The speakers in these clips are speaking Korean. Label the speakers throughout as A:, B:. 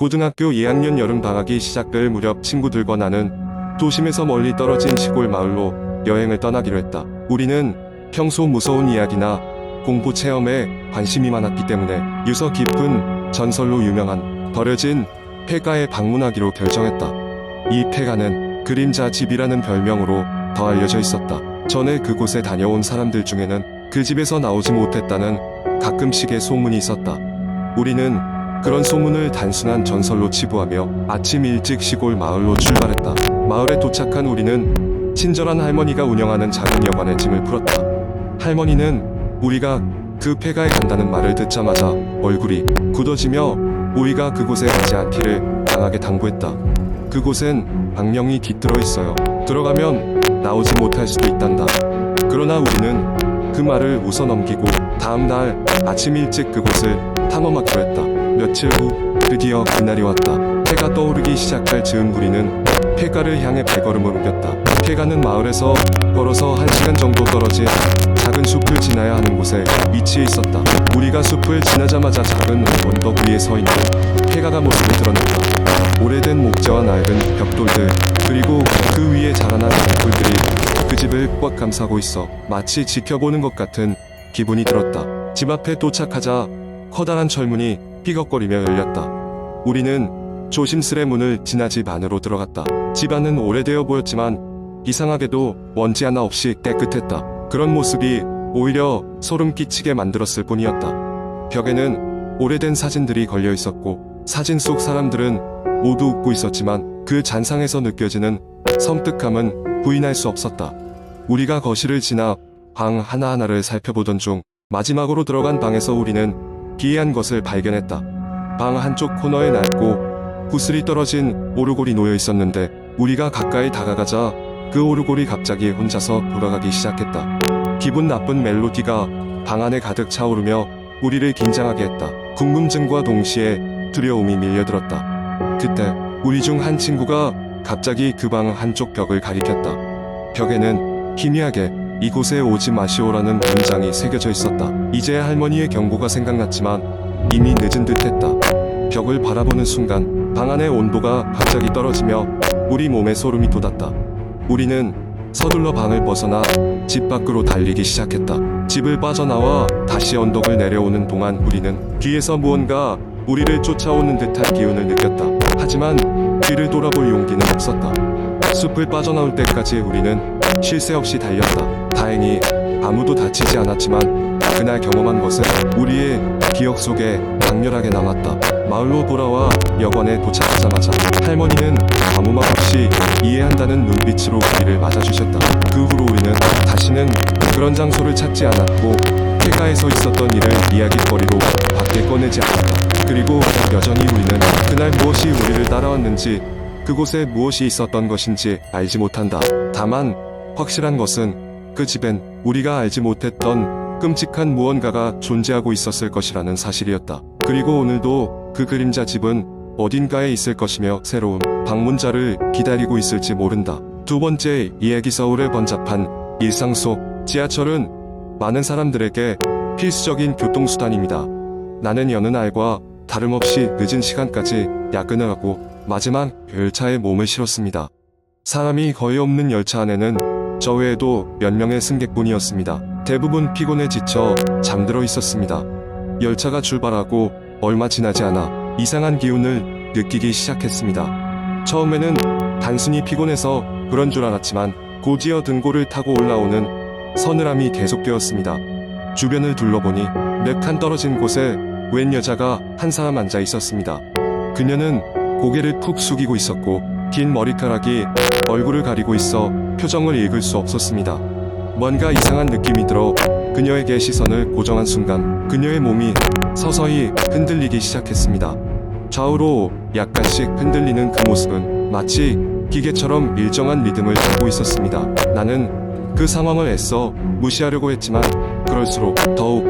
A: 고등학교 2학년 여름 방학이 시작될 무렵 친구들과 나는 도심에서 멀리 떨어진 시골 마을로 여행을 떠나기로 했다. 우리는 평소 무서운 이야기나 공포 체험에 관심이 많았기 때문에 유서 깊은 전설로 유명한 버려진 폐가에 방문하기로 결정했다. 이 폐가는 그림자 집이라는 별명으로 더 알려져 있었다. 전에 그곳에 다녀온 사람들 중에는 그 집에서 나오지 못했다는 가끔씩의 소문이 있었다. 우리는 그런 소문을 단순한 전설로 치부하며 아침 일찍 시골 마을로 출발했다. 마을에 도착한 우리는 친절한 할머니가 운영하는 작은 여관에 짐을 풀었다. 할머니는 우리가 그 폐가에 간다는 말을 듣자마자 얼굴이 굳어지며 우리가 그곳에 가지 않기를 강하게 당부했다. 그곳엔 악령이 깃들어 있어요. 들어가면 나오지 못할 수도 있단다. 그러나 우리는 그 말을 웃어 넘기고 다음 날 아침 일찍 그곳을 탐험하기로 했다. 며칠 후 드디어 그날이 왔다. 해가 떠오르기 시작할 즈음 우리는 폐가를 향해 발걸음을 옮겼다. 폐가는 마을에서 걸어서 한 시간 정도 떨어진 작은 숲을 지나야 하는 곳에 위치해 있었다. 우리가 숲을 지나자마자 작은 언덕 위에 서 있는 폐가가 모습을 드러냈다. 오래된 목재와 낡은 벽돌들 그리고 그 위에 자라난 덩굴들이 그 집을 꽉 감싸고 있어 마치 지켜보는 것 같은 기분이 들었다. 집 앞에 도착하자 커다란 철문이 삐걱거리며 열렸다. 우리는 조심스레 문을 지나 집 안으로 들어갔다. 집 안은 오래되어 보였지만 이상하게도 먼지 하나 없이 깨끗했다. 그런 모습이 오히려 소름 끼치게 만들었을 뿐이었다. 벽에는 오래된 사진들이 걸려 있었고 사진 속 사람들은 모두 웃고 있었지만 그 잔상에서 느껴지는 섬뜩함은 부인할 수 없었다. 우리가 거실을 지나 방 하나하나를 살펴보던 중 마지막으로 들어간 방에서 우리는 기이한 것을 발견했다. 방 한쪽 코너에 낡고 구슬이 떨어진 오르골이 놓여 있었는데 우리가 가까이 다가가자 그 오르골이 갑자기 혼자서 돌아가기 시작했다. 기분 나쁜 멜로디가 방 안에 가득 차오르며 우리를 긴장하게 했다. 궁금증과 동시에 두려움이 밀려들었다. 그때 우리 중 한 친구가 갑자기 그 방 한쪽 벽을 가리켰다. 벽에는 희미하게 이곳에 오지 마시오라는 문장이 새겨져 있었다. 이제 할머니의 경고가 생각났지만 이미 늦은 듯 했다. 벽을 바라보는 순간 방 안의 온도가 갑자기 떨어지며 우리 몸에 소름이 돋았다. 우리는 서둘러 방을 벗어나 집 밖으로 달리기 시작했다. 집을 빠져나와 다시 언덕을 내려오는 동안 우리는 뒤에서 무언가 우리를 쫓아오는 듯한 기운을 느꼈다. 하지만 뒤를 돌아볼 용기는 없었다. 숲을 빠져나올 때까지 우리는 쉴 새 없이 달렸다. 다행히 아무도 다치지 않았지만 그날 경험한 것은 우리의 기억 속에 강렬하게 남았다. 마을로 돌아와 여관에 도착하자마자 할머니는 아무 말 없이 이해한다는 눈빛으로 우리를 맞아주셨다. 그 후로 우리는 다시는 그런 장소를 찾지 않았고 폐가에서 있었던 일을 이야기거리로 밖에 꺼내지 않았다. 그리고 여전히 우리는 그날 무엇이 우리를 따라왔는지 그곳에 무엇이 있었던 것인지 알지 못한다. 다만 확실한 것은 그 집엔 우리가 알지 못했던 끔찍한 무언가가 존재하고 있었을 것이라는 사실이었다. 그리고 오늘도 그 그림자 집은 어딘가에 있을 것이며 새로운 방문자를 기다리고 있을지 모른다. 두 번째 이야기 서울의 번잡한 일상 속 지하철은 많은 사람들에게 필수적인 교통수단입니다. 나는 여느 날과 다름없이 늦은 시간까지 야근을 하고 마지막 열차에 몸을 실었습니다. 사람이 거의 없는 열차 안에는 저 외에도 몇 명의 승객뿐이었습니다. 대부분 피곤에 지쳐 잠들어 있었습니다. 열차가 출발하고 얼마 지나지 않아 이상한 기운을 느끼기 시작했습니다. 처음에는 단순히 피곤해서 그런 줄 알았지만 고지어 등고를 타고 올라오는 서늘함이 계속되었습니다. 주변을 둘러보니 몇 칸 떨어진 곳에 웬 여자가 한 사람 앉아 있었습니다. 그녀는 고개를 푹 숙이고 있었고 긴 머리카락이 얼굴을 가리고 있어 표정을 읽을 수 없었습니다. 뭔가 이상한 느낌이 들어 그녀에게 시선을 고정한 순간 그녀의 몸이 서서히 흔들리기 시작했습니다. 좌우로 약간씩 흔들리는 그 모습은 마치 기계처럼 일정한 리듬을 타고 있었습니다. 나는 그 상황을 애써 무시하려고 했지만 그럴수록 더욱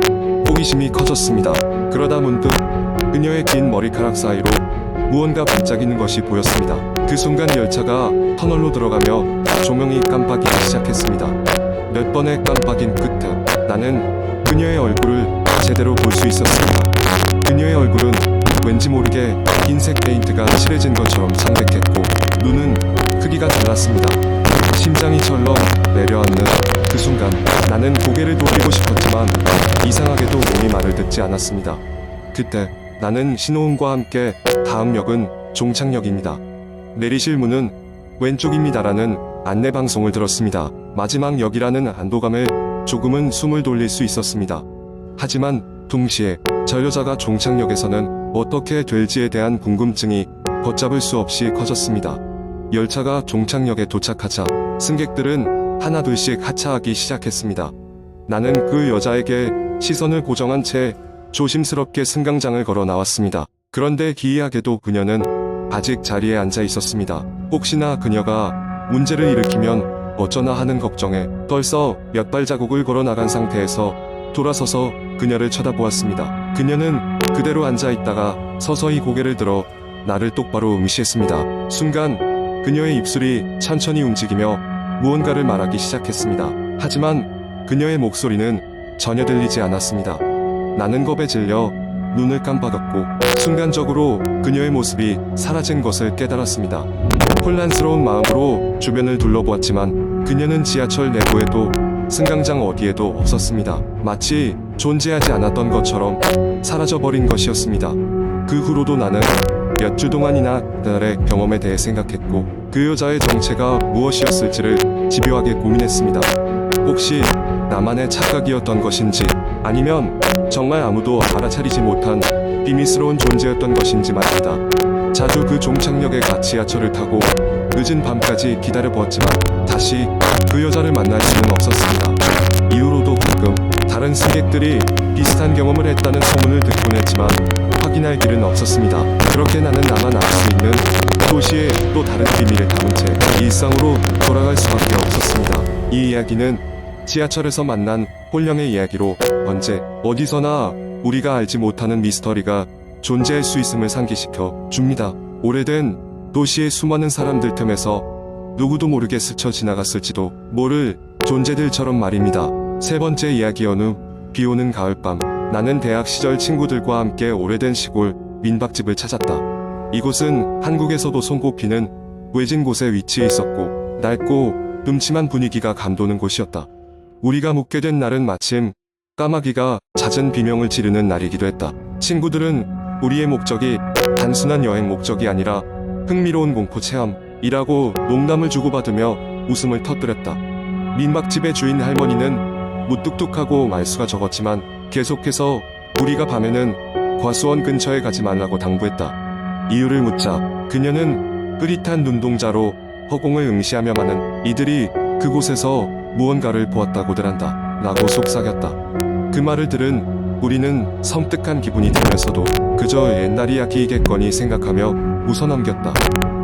A: 호기심이 커졌습니다. 그러다 문득 그녀의 긴 머리카락 사이로 무언가 반짝이는 것이 보였습니다. 그 순간 열차가 터널로 들어가며 조명이 깜빡이기 시작했습니다. 몇 번의 깜빡임 끝에 나는 그녀의 얼굴을 제대로 볼 수 있었습니다. 그녀의 얼굴은 왠지 모르게 흰색 페인트가 칠해진 것처럼 창백했고 눈은 크기가 달랐습니다. 심장이 철렁 내려앉는 그 순간 나는 고개를 돌리고 싶었지만 이상하게도 몸이 말을 듣지 않았습니다. 그때 나는 신호음과 함께 다음 역은 종착역입니다. 내리실 문은 왼쪽입니다라는 안내 방송을 들었습니다. 마지막 역이라는 안도감에 조금은 숨을 돌릴 수 있었습니다. 하지만 동시에 저 여자가 종착역에서는 어떻게 될지에 대한 궁금증이 걷잡을 수 없이 커졌습니다. 열차가 종착역에 도착하자 승객들은 하나둘씩 하차하기 시작했습니다. 나는 그 여자에게 시선을 고정한 채 조심스럽게 승강장을 걸어 나왔습니다. 그런데 기이하게도 그녀는 아직 자리에 앉아 있었습니다. 혹시나 그녀가 문제를 일으키면 어쩌나 하는 걱정에 벌써 몇 발자국을 걸어 나간 상태에서 돌아서서 그녀를 쳐다보았습니다. 그녀는 그대로 앉아 있다가 서서히 고개를 들어 나를 똑바로 응시했습니다. 순간 그녀의 입술이 천천히 움직이며 무언가를 말하기 시작했습니다. 하지만 그녀의 목소리는 전혀 들리지 않았습니다. 나는 겁에 질려 눈을 깜빡였고 순간적으로 그녀의 모습이 사라진 것을 깨달았습니다. 혼란스러운 마음으로 주변을 둘러보았지만 그녀는 지하철 내부에도 승강장 어디에도 없었습니다. 마치 존재하지 않았던 것처럼 사라져버린 것이었습니다. 그 후로도 나는 몇 주 동안이나 그날의 경험에 대해 생각했고 그 여자의 정체가 무엇이었을지를 집요하게 고민했습니다. 혹시 나만의 착각이었던 것인지 아니면 정말 아무도 알아차리지 못한 비밀스러운 존재였던 것인지 말입니다. 자주 그 종착역에 가 지하철을 타고 늦은 밤까지 기다려보았지만 다시 그 여자를 만날 수는 없었습니다. 이후로도 가끔 다른 승객들이 비슷한 경험을 했다는 소문을 듣곤 했지만 확인할 길은 없었습니다. 그렇게 나는 나만 알 수 있는 도시의 또 다른 비밀을 담은 채 일상으로 돌아갈 수밖에 없었습니다. 이 이야기는 지하철에서 만난 홀령의 이야기로 언제 어디서나 우리가 알지 못하는 미스터리가 존재할 수 있음을 상기시켜 줍니다. 오래된 도시의 수많은 사람들 틈에서 누구도 모르게 스쳐 지나갔을지도 모를 존재들처럼 말입니다. 세 번째 이야기 어느 비 오는 가을밤 나는 대학 시절 친구들과 함께 오래된 시골 민박집을 찾았다. 이곳은 한국에서도 손꼽히는 외진 곳에 위치해 있었고 낡고 음침한 분위기가 감도는 곳이었다. 우리가 묵게 된 날은 마침 까마귀가 잦은 비명을 지르는 날이기도 했다. 친구들은 우리의 목적이 단순한 여행 목적이 아니라 흥미로운 공포 체험이라고 농담을 주고받으며 웃음을 터뜨렸다. 민박집의 주인 할머니는 무뚝뚝하고 말수가 적었지만 계속해서 우리가 밤에는 과수원 근처에 가지 말라고 당부했다. 이유를 묻자 그녀는 흐릿한 눈동자로 허공을 응시하며 많은 이들이 그곳에서 무언가를 보았다고들 한다. 라고 속삭였다. 그 말을 들은 우리는 섬뜩한 기분이 들면서도 그저 옛날 이야기이겠거니 생각하며 웃어넘겼다.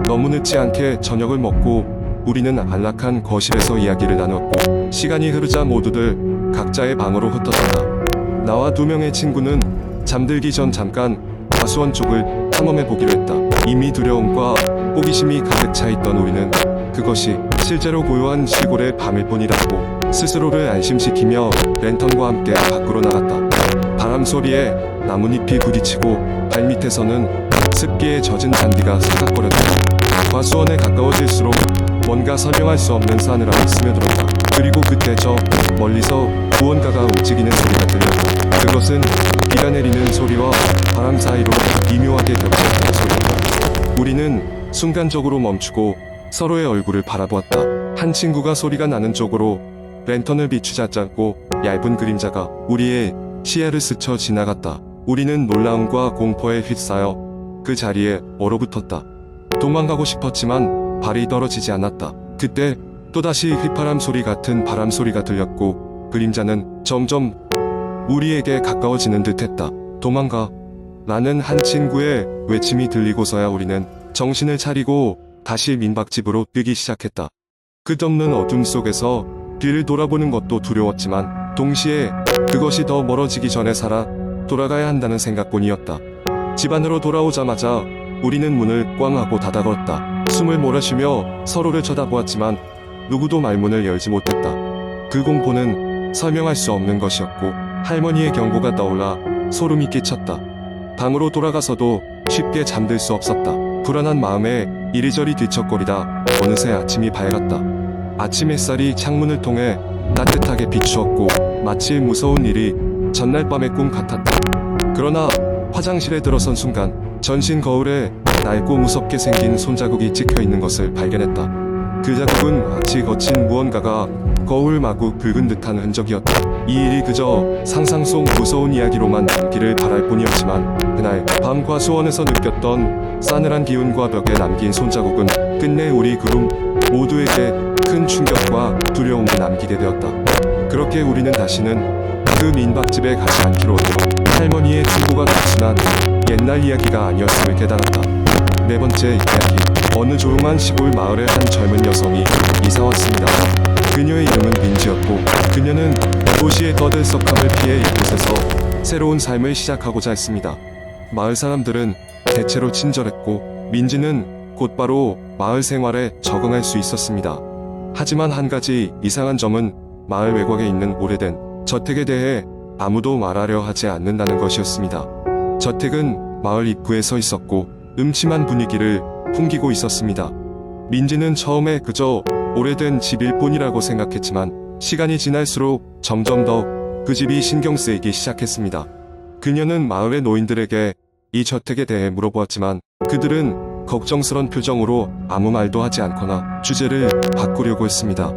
A: 너무 늦지 않게 저녁을 먹고 우리는 안락한 거실에서 이야기를 나눴고 시간이 흐르자 모두들 각자의 방으로 흩어졌다. 나와 두 명의 친구는 잠들기 전 잠깐 과수원 쪽을 탐험해 보기로 했다. 이미 두려움과 호기심이 가득 차 있던 우리는 그것이 실제로 고요한 시골의 밤일 뿐이라고 스스로를 안심시키며 랜턴과 함께 밖으로 나갔다. 바람 소리에 나뭇잎이 부딪히고 발밑에서는 습기에 젖은 잔디가 사각거렸다. 과수원에 가까워질수록 뭔가 설명할 수 없는 사늘함이 스며들었다. 그리고 그때 저 멀리서 무언가가 움직이는 소리가 들렸고 그것은 비가 내리는 소리와 바람 사이로 미묘하게 겹쳐지는 소리였다. 우리는 순간적으로 멈추고 서로의 얼굴을 바라보았다. 한 친구가 소리가 나는 쪽으로 랜턴을 비추자 짧고 얇은 그림자가 우리의 시야를 스쳐 지나갔다. 우리는 놀라움과 공포에 휩싸여 그 자리에 얼어붙었다. 도망가고 싶었지만 발이 떨어지지 않았다. 그때 또다시 휘파람 소리 같은 바람 소리가 들렸고 그림자는 점점 우리에게 가까워지는 듯했다. 도망가. 라는 한 친구의 외침이 들리고서야 우리는 정신을 차리고 다시 민박집으로 뛰기 시작했다. 끝없는 어둠 속에서 뒤를 돌아보는 것도 두려웠지만 동시에 그것이 더 멀어지기 전에 살아 돌아가야 한다는 생각뿐이었다. 집 안으로 돌아오자마자 우리는 문을 꽝 하고 닫아 걸었다. 숨을 몰아쉬며 서로를 쳐다보았지만 누구도 말문을 열지 못했다. 그 공포는 설명할 수 없는 것이었고 할머니의 경고가 떠올라 소름이 끼쳤다. 방으로 돌아가서도 쉽게 잠들 수 없었다. 불안한 마음에 이리저리 뒤척거리다 어느새 아침이 밝았다. 아침 햇살이 창문을 통해 따뜻하게 비추었고 마치 무서운 일이 전날 밤의 꿈 같았다. 그러나 화장실에 들어선 순간 전신 거울에 낡고 무섭게 생긴 손자국이 찍혀 있는 것을 발견했다. 그 자국은 마치 거친 무언가가 거울 마구 긁은 듯한 흔적이었다. 이 일이 그저 상상 속 무서운 이야기로만 남기를 바랄 뿐이었지만 그날 밤과 수원에서 느꼈던 싸늘한 기운과 벽에 남긴 손자국은 끝내 우리 그룹 모두에게 큰 충격과 두려움을 남기게 되었다. 그렇게 우리는 다시는 그 민박집에 가지 않기로 했고 할머니의 충고가 단순한 옛날 이야기가 아니었음을 깨달았다. 네 번째 이야기. 어느 조용한 시골 마을에 한 젊은 여성이 이사 왔습니다. 그녀의 이름은 민지였고 그녀는 도시의 떠들썩함을 피해 이곳에서 새로운 삶을 시작하고자 했습니다. 마을 사람들은 대체로 친절했고 민지는 곧바로 마을 생활에 적응할 수 있었습니다. 하지만 한 가지 이상한 점은 마을 외곽에 있는 오래된 저택에 대해 아무도 말하려 하지 않는다는 것이었습니다. 저택은 마을 입구에 서 있었고 음침한 분위기를 풍기고 있었습니다. 민지는 처음에 그저 오래된 집일 뿐이라고 생각했지만 시간이 지날수록 점점 더 그 집이 신경 쓰이기 시작했습니다. 그녀는 마을의 노인들에게 이 저택에 대해 물어보았지만 그들은 걱정스런 표정으로 아무 말도 하지 않거나 주제를 바꾸려고 했습니다.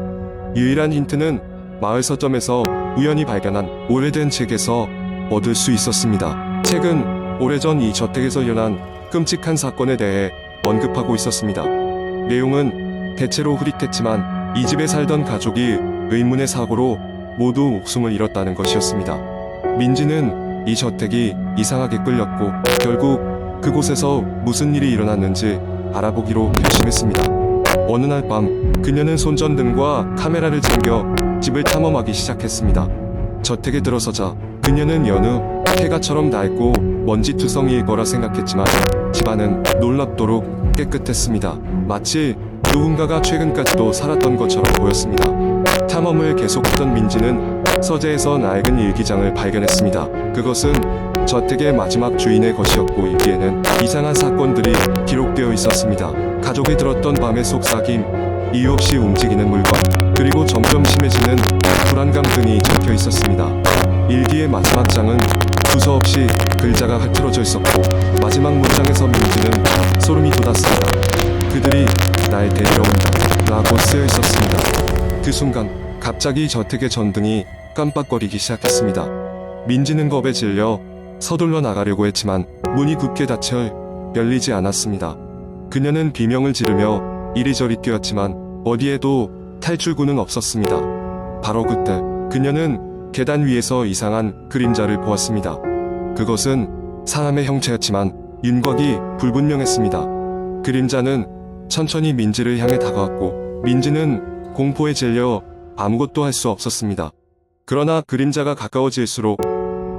A: 유일한 힌트는 마을 서점에서 우연히 발견한 오래된 책에서 얻을 수 있었습니다. 책은 오래전 이 저택에서 일어난 끔찍한 사건에 대해 언급하고 있었습니다. 내용은 대체로 흐릿했지만 이 집에 살던 가족이 의문의 사고로 모두 목숨을 잃었다는 것이었습니다. 민지는 이 저택이 이상하게 끌렸고 결국 그곳에서 무슨 일이 일어났는지 알아보기로 결심했습니다. 어느 날 밤 그녀는 손전등과 카메라를 챙겨 집을 탐험하기 시작했습니다. 저택에 들어서자 그녀는 여느 폐가처럼 낡고 먼지투성이일 거라 생각했지만 집안은 놀랍도록 깨끗했습니다. 마치 누군가가 최근까지도 살았던 것처럼 보였습니다. 탐험을 계속하던 민지는 서재에서 낡은 일기장을 발견했습니다. 그것은 저택의 마지막 주인의 것이었고 여기에는 이상한 사건들이 기록되어 있었습니다. 가족이 들었던 밤의 속삭임, 이유 없이 움직이는 물건, 그리고 점점 심해지는 불안감 등이 적혀 있었습니다. 일기의 마지막 장은 주소 없이 글자가 흐트러져 있었고 마지막 문장에서 민지는 소름이 돋았습니다. 그들이 날 데리러 온다 라고 쓰여 있었습니다. 그 순간 갑자기 저택의 전등이 깜빡거리기 시작했습니다. 민지는 겁에 질려 서둘러 나가려고 했지만 문이 굳게 닫혀 열리지 않았습니다. 그녀는 비명을 지르며 이리저리 뛰었지만 어디에도 탈출구는 없었습니다. 바로 그때 그녀는 계단 위에서 이상한 그림자를 보았습니다. 그것은 사람의 형체였지만 윤곽이 불분명했습니다. 그림자는 천천히 민지를 향해 다가왔고 민지는 공포에 질려 아무것도 할 수 없었습니다. 그러나 그림자가 가까워질수록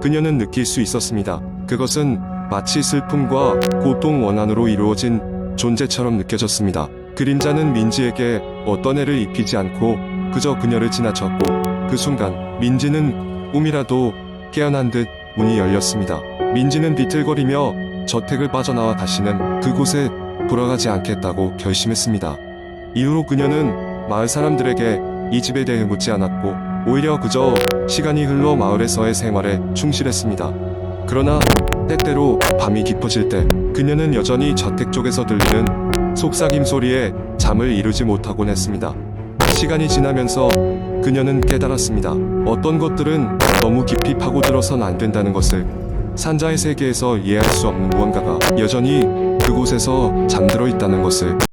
A: 그녀는 느낄 수 있었습니다. 그것은 마치 슬픔과 고통 원한으로 이루어진 존재처럼 느껴졌습니다. 그림자는 민지에게 어떤 애를 입히지 않고 그저 그녀를 지나쳤고 그 순간 민지는 꿈이라도 깨어난 듯 문이 열렸습니다. 민지는 비틀거리며 저택을 빠져나와 다시는 그곳에 돌아가지 않겠다고 결심했습니다. 이후로 그녀는 마을 사람들에게 이 집에 대해 묻지 않았고 오히려 그저 시간이 흘러 마을에서의 생활에 충실했습니다. 그러나 때때로 밤이 깊어질 때 그녀는 여전히 저택 쪽에서 들리는 속삭임 소리에 잠을 이루지 못하곤 했습니다. 시간이 지나면서 그녀는 깨달았습니다. 어떤 것들은 너무 깊이 파고들어선 안 된다는 것을 산자의 세계에서 이해할 수 없는 무언가가 여전히 그곳에서 잠들어 있다는 것을